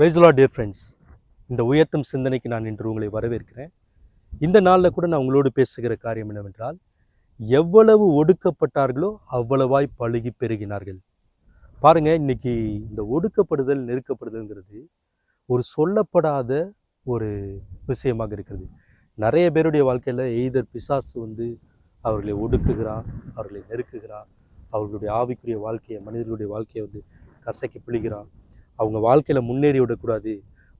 பிரைஸ்லா dear friends இந்த உயர்த்தும் சிந்தனைக்கு நான் இன்று உங்களை வரவேற்கிறேன். இந்த நாளில் கூட நான் உங்களோடு பேசுகிற காரியம் என்னவென்றால் எவ்வளவு ஒடுக்கப்பட்டார்களோ அவ்வளவாய் பழுகி பெருகினார்கள். பாருங்கள் இன்னைக்கு இந்த ஒடுக்கப்படுதல் நெருக்கப்படுதல்ங்கிறது ஒரு சொல்லப்படாத ஒரு விஷயமாக இருக்கிறது. நிறைய பேருடைய வாழ்க்கையில் எய்தர் பிசாசு வந்து அவர்களை ஒடுக்குகிறான் அவர்களை நெருக்குகிறான் அவர்களுடைய ஆவிக்குரிய வாழ்க்கையை மனிதர்களுடைய வாழ்க்கையை வந்து கசக்கி பிழிகிறான். அவங்க வாழ்க்கையில் முன்னேறி விடக்கூடாது.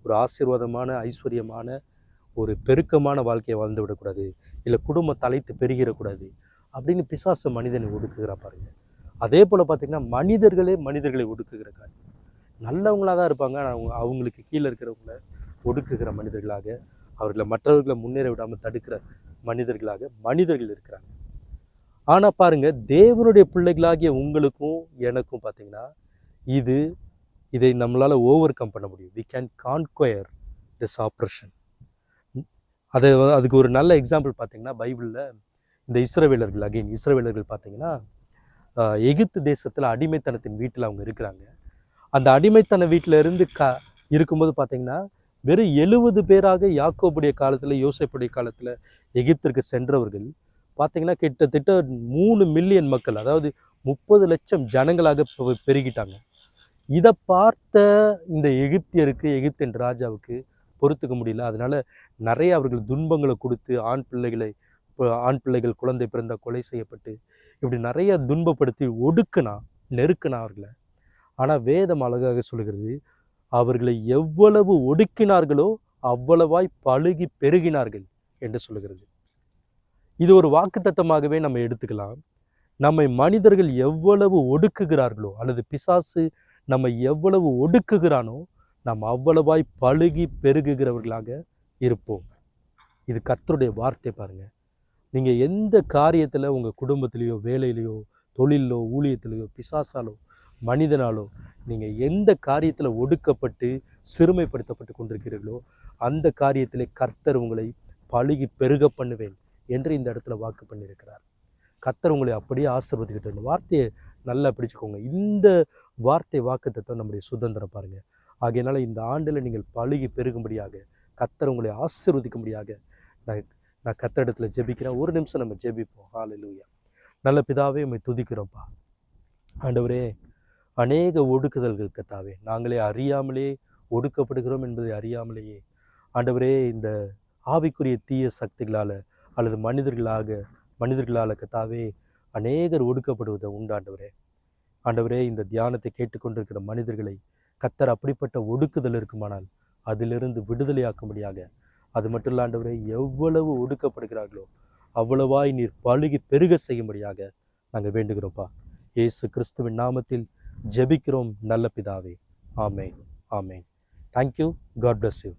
ஒரு ஆசீர்வாதமான ஐஸ்வர்யமான ஒரு பெருக்கமான வாழ்க்கையை வாழ்ந்து விடக்கூடாது. இல்லை குடும்ப தலைத்து பெருகிடக்கூடாது. அப்படின்னு பிசாசு மனிதனை ஒடுக்குகிறா பாருங்க. அதே போல் பார்த்திங்கன்னா மனிதர்களே மனிதர்களை ஒடுக்குகிற காரியம். நல்லவங்களாக தான் இருப்பாங்க. ஆனால் அவங்க அவங்களுக்கு கீழே இருக்கிறவங்கள ஒடுக்குகிற மனிதர்களாக அவர்களை மற்றவர்களை முன்னேற விடாமல் தடுக்கிற மனிதர்களாக மனிதர்கள் இருக்கிறாங்க. ஆனால் பாருங்க தேவனுடைய பிள்ளைகளாகிய உங்களுக்கும் எனக்கும் பார்த்திங்கன்னா இது இதை நம்மளால் ஓவர் கம் பண்ண முடியும். We can conquer this operation அது அதுக்கு ஒரு நல்ல எக்ஸாம்பிள் பார்த்தீங்கன்னா பைபிளில் இந்த இஸ்ரவேலர்கள் அகைன் இஸ்ரவேலர்கள் பார்த்தீங்கன்னா ஆஹ், எகிப்து தேசத்தில் அடிமைத்தனத்தின் வீட்டில் அவங்க இருக்கிறாங்க. அந்த அடிமைத்தன வீட்டில் இருந்து க இருக்கும்போது பார்த்தீங்கன்னா வெறும் எழுபது பேராக யாக்கோபுடைய காலத்தில் யோசேப்புடைய காலத்தில் எகிப்திற்கு சென்றவர்கள் பார்த்தீங்கன்னா கிட்டத்தட்ட மூணு மில்லியன் மக்கள் அதாவது முப்பது லட்சம் ஜனங்களாக பெ- பெருகிட்டாங்க. இதை பார்த்த இந்த எகிப்தியருக்கு எகிப்தின் ராஜாவுக்கு பொறுத்துக்க முடியல. அதனால் நிறைய அவர்கள் துன்பங்களை கொடுத்து ஆண் பிள்ளைகளை இப்போ ஆண் பிள்ளைகள் குழந்தை பிறந்த கொலை செய்யப்பட்டு இப்படி நிறைய துன்பப்படுத்தி ஒடுக்குனா நெருக்குனா அவர்களை. ஆனால் வேதம் அழகாக சொல்கிறது அவர்களை எவ்வளவு ஒடுக்கினார்களோ அவ்வளவாய் பழுகி பெருகினார்கள் என்று சொல்லுகிறது. இது ஒரு வாக்குத்தத்தமாகவே நம்ம எடுத்துக்கலாம். நம்மை மனிதர்கள் எவ்வளவு ஒடுக்குகிறார்களோ அல்லது பிசாசு நம்ம எவ்வளவு ஒடுக்குகிறானோ நாம் அவ்வளவாய் பழுகி பெருகுகிறவர்களாக இருப்போம். இது கர்த்தருடைய வார்த்தை பாருங்கள் நீங்கள் எந்த காரியத்தில் உங்கள் குடும்பத்திலேயோ வேலையிலையோ தொழிலோ ஊழியத்திலேயோ பிசாசாலோ மனிதனாலோ நீங்கள் எந்த காரியத்தில் ஒடுக்கப்பட்டு சிறுமைப்படுத்தப்பட்டு கொண்டிருக்கிறீர்களோ அந்த காரியத்திலே கர்த்தர் உங்களை பழுகி பெருக பண்ணுவேன் என்று இந்த இடத்துல வாக்கு பண்ணியிருக்கிறார். கர்த்தர் உங்களை அப்படியே ஆசிர்வதிக்கிட்டு வார்த்தையை நல்லா பிடிச்சுக்கோங்க. இந்த வார்த்தை வாக்குத்தத்தம் நம்முடைய சுதந்திரம் பாருங்கள் ஆகையினால இந்த ஆண்டில் நீங்கள் பழுகி பெருகும்படியாக கத்தர் உங்களை ஆசிர்வதிக்கும்படியாக நான் நான் கத்தரிடத்துல ஜெபிக்கிறேன். ஒரு நிமிஷம் நம்ம ஜெபிப்போம். ஹalleluya நல்ல பிதாவே உண்மை துதிக்கிறோம்ப்பா. ஆண்டவரே அநேக ஒடுக்குதல்கள் கத்தாவே நாங்களே அறியாமலே ஒடுக்கப்படுகிறோம் என்பதை அறியாமலேயே. ஆண்டவரே இந்த ஆவிக்குரிய தீய சக்திகளால் அல்லது மனிதர்களாக மனிதர்களால் கத்தாவே அநேகர் ஒடுக்கப்படுவதை உண்டாண்டவரே. ஆண்டவரே இந்த தியானத்தை கேட்டுக்கொண்டிருக்கிற மனிதர்களை கத்தர் அப்படிப்பட்ட ஒடுக்குதல் இருக்குமானால் அதிலிருந்து விடுதலையாக்கும்படியாக. அது மட்டும் இல்லாண்டவரே எவ்வளவு ஒடுக்கப்படுகிறார்களோ அவ்வளவாய் நீர் பழுகி பெருக செய்யும்படியாக நாங்கள் வேண்டுகிறோம்ப்பா. இயேசு கிறிஸ்துவின் நாமத்தில் ஜெபிக்கிறோம் நல்ல பிதாவே. ஆமே ஆமே தேங்க்யூ காட் பிளஸ் யூ